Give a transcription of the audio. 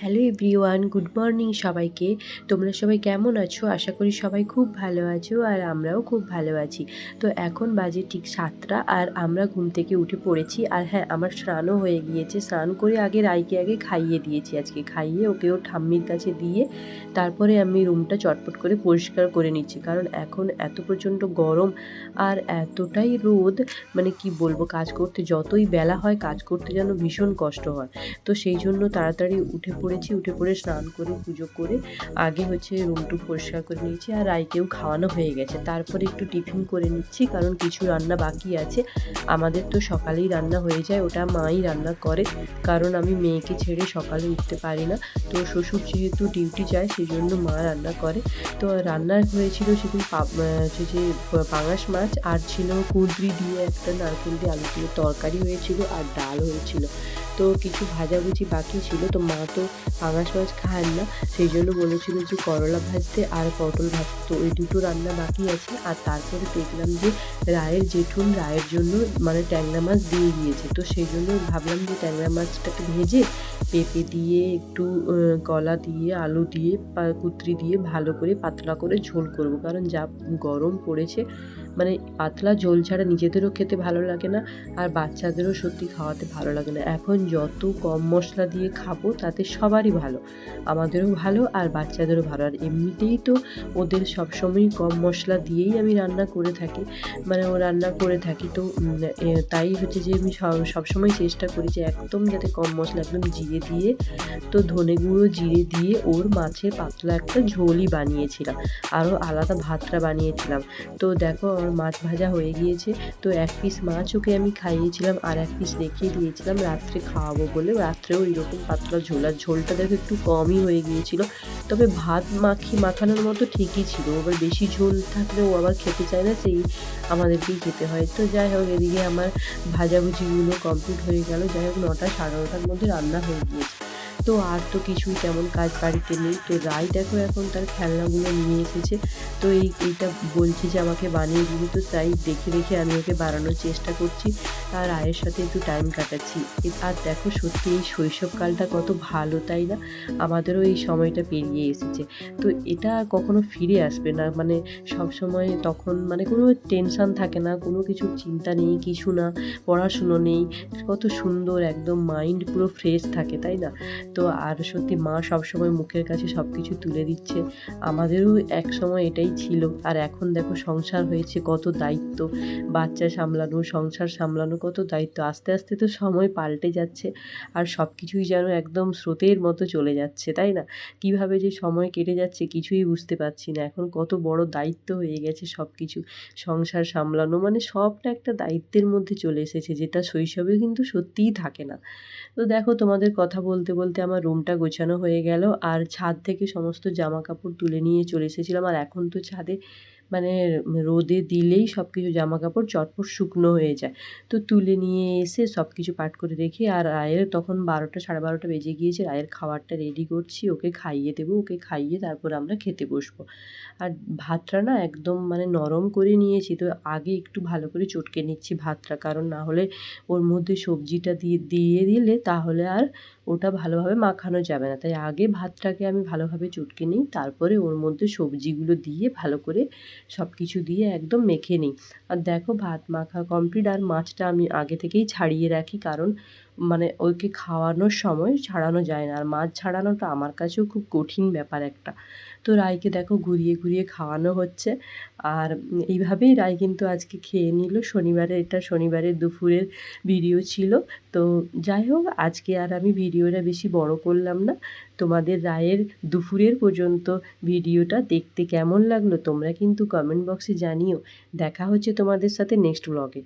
Hello everyone good morning সবাইকে। তোমরা সবাই কেমন আছো? আশা করি সবাই খুব ভালো আছো আর আমরাও খুব ভালো আছি। তো এখন বাজে ঠিক সাতটা আর আমরা ঘুম থেকে উঠে পড়েছি আর হ্যাঁ আমার স্নানও হয়ে গিয়েছে। স্নান করে আগে রাইকে আগে খাইয়ে দিয়েছি আজকে। খাইয়ে ওকে ওর ঠাম্মির কাছে দিয়ে তারপরে আমি রুমটা চটপট করে পরিষ্কার করে নিচ্ছি। কারণ এখন এত প্রচণ্ড গরম আর এতটাই রোদ মানে কি বলব, কাজ করতে যতই বেলা হয়, কাজ করতে যেন ভীষণ কষ্ট হয়। তো সেই জন্য তাড়াতাড়ি উঠে পড়েছি উঠে পড়ে স্নান করে, পুজো করে, আগে হচ্ছে রুমটু পরিষ্কার করে নিয়েছি আর রাইকেও খাওয়ানো হয়ে গেছে। তারপরে একটু টিফিন করে নিচ্ছি, কারণ কিছু রান্না বাকি আছে। আমাদের তো সকালেই রান্না হয়ে যায়, ওটা মাই রান্না করে, কারণ আমি মেয়েকে ছেড়ে সকালে উঠতে পারি না। তো শ্বশুর যেহেতু ডিউটি যায় সেই জন্য মা রান্না করে। তো রান্না হয়েছিল সেদিন হচ্ছে যে, পাঙাশ মাছ, আর ছিল কুঁদরি দিয়ে একটা নারকেল দিয়ে আলু দিয়ে তরকারি হয়েছিল, আর ডাল হয়েছিল। তো কিছু ভাজাভুজি বাকি ছিল, তো মা তো পাঙাশ মাছ খান না। সেই জন্য বলেছিল যে করলা ভাজতে আর পটল ভাজতে। তো ওই দুটো রান্না বাকি আছে, আর তারপরে দেখলাম যে রায়ের জেঠুন রায়ের জন্য মানে ট্যাংরা মাছ দিয়ে দিয়েছে। তো সেই জন্য ভাবলাম যে ট্যাংরা মাছটাকে ভেজে পেঁপে দিয়ে, একটু কলা দিয়ে, আলু দিয়ে কুত্রি দিয়ে ভালো করে পাতলা করে ঝোল করব। কারণ যা গরম পড়েছে মানে পাতলা ঝোল ছাড়া নিজেদেরও খেতে ভালো লাগে না, আর বাচ্চাদেরও সত্যি খাওয়াতে ভালো লাগে না। এখন যত কম মশলা দিয়ে খাব, তাতে সবারই ভালো। আমাদেরও ভালো আর বাচ্চাদেরও ভালো। আর এমনিতেই তো ওদের সবসময় কম মশলা দিয়েই আমি রান্না করে থাকি। মানে ও রান্না করে থাকি, তো তাই হচ্ছে যে আমি সব- সবসময় চেষ্টা করি যে একদম যাতে কম মশলা একদম জিরে দিয়ে, তো ধনে গুঁড়ো, জিরে দিয়ে ওর মাছের পাতলা একটা ঝোলই বানিয়েছিলাম। আরও আলাদা ভাতটা বানিয়েছিলাম। তো দেখো আমার মাছ ভাজা হয়ে গিয়েছে। তো এক পিস মাছ ওকে আমি খাইয়েছিলাম আর এক পিস রেখে দিয়েছিলাম রাত্রে খাওয়াবো বলে। রাত্রেও এরকম পাতলা ঝোল আর ঝোলটা দেখো একটু কমই হয়ে গিয়েছিল। তবে ভাত মাখি মাখানোর মতো ঠিকই ছিল। আবার বেশি ঝোল থাকলেও আবার খেতে চায় না, সেই আমাদেরকেই খেতে হয়। তো যাই হোক, এদিকে আমার ভাজাভুজিগুলো কমপ্লিট হয়ে গেল। যাই হোক, নটা সাড়ে নটার মধ্যে রান্না হয়ে গিয়েছে। তো আর তো কিছুই তেমন কাজ বাড়িতে নেই। তো রাই দেখো এখন তার খেলনাগুলো নিয়ে এসেছে। তো এই, এইটা বলছি যে আমাকে বানিয়ে দিবি। তো তাই দেখে দেখে আমি ওকে বানানোর চেষ্টা করছি। আর রায়ের সাথে একটু টাইম কাটাচ্ছি। আর দেখো সত্যি এই শৈশবকালটা কত ভালো, তাই না? আমাদেরও এই সময়টা পেরিয়ে এসেছে। তো এটা কখনো ফিরে আসবে না। মানে সব সময় তখন মানে কোনো টেনশন থাকে না, কোনো কিছু চিন্তা নেই, কিছু না, পড়াশুনো নেই। কত সুন্দর, একদম মাইন্ড পুরো ফ্রেশ থাকে, তাই না? তো আর সত্যি মা সবসময় মুখের কাছে সব কিছু তুলে দিচ্ছে। আমাদেরও এক সময় এটাই ছিল। আর এখন দেখো সংসার হয়েছে কত দায়িত্ব। বাচ্চা সামলানো, সংসার সামলানো কত দায়িত্ব। আস্তে আস্তে তো সময় পাল্টে যাচ্ছে। আর সব কিছুই যেন একদম স্রোতের মতো চলে যাচ্ছে, তাই না? কীভাবে যে সময় কেটে যাচ্ছে কিছুই বুঝতে পারছি না। এখন কত বড় দায়িত্ব হয়ে গেছে সব কিছু সংসার সামলানো মানে সবটা একটা দায়িত্বের মধ্যে চলে এসেছে, যেটা শৈশবে কিন্তু সত্যিই থাকে না। তো দেখো তোমাদের কথা বলতে বলতে আমার রুমটা গোছানো হয়ে গেল। আর ছাদ থেকে সমস্ত জামা কাপড় তুলে নিয়ে চলে এসেছিলাম। আর এখন তো ছাদে মানে রোদে দিলেই সব কিছু জামা কাপড় চটপট শুকনো হয়ে যায়। তো তুলে নিয়ে এসে সব কিছু পাট করে রেখে আর রায়ের তখন বারোটা, সাড়ে বারোটা বেজে গিয়েছে। রায়ের খাবারটা রেডি করছি, ওকে খাইয়ে দেবো, ওকে খাইয়ে তারপর আমরা খেতে বসবো। আর ভাতটা না একদম মানে নরম করে নিয়েছি, তো আগে একটু ভালো করে চটকে নিচ্ছি ভাতটা। কারণ না হলে ওর মধ্যে সবজিটা দিয়ে দিয়ে দিলে তাহলে আর ওটা ভালোভাবে মাখানো যাবে না। তাই আগে ভাতটাকে আমি ভালোভাবে চটকে নিই, তারপরে ওর মধ্যে সবজিগুলো দিয়ে ভালো করে সব কিছু দিয়ে একদম মেখে নিই। আর দেখো ভাত মাখা কমপ্লিট আর মাছটা আমি আগে থেকেই ছাড়িয়ে রাখি কারণ মানে ওকে খাওয়ানোর সময় ছাড়ানো যায় না। আর মাছ ছাড়ানোটা আমার কাছেও খুব কঠিন ব্যাপার একটা। তো রায়কে দেখো ঘুরিয়ে ঘুরিয়ে খাওয়ানো হচ্ছে। আর এইভাবেই রায় কিন্তু আজকে খেয়ে নিল। শনিবারে, এটা শনিবারের দুপুরের ভিডিও ছিল। তো যাই হোক, আজকে আর আমি ভিডিওটা বেশি বড় করলাম না। তোমাদের রায়ের দুপুরের পর্যন্ত ভিডিওটা দেখতে কেমন লাগল তোমরা কিন্তু কমেন্ট বক্সে জানিও। দেখা হচ্ছে তোমাদের সাথে নেক্সট ব্লগে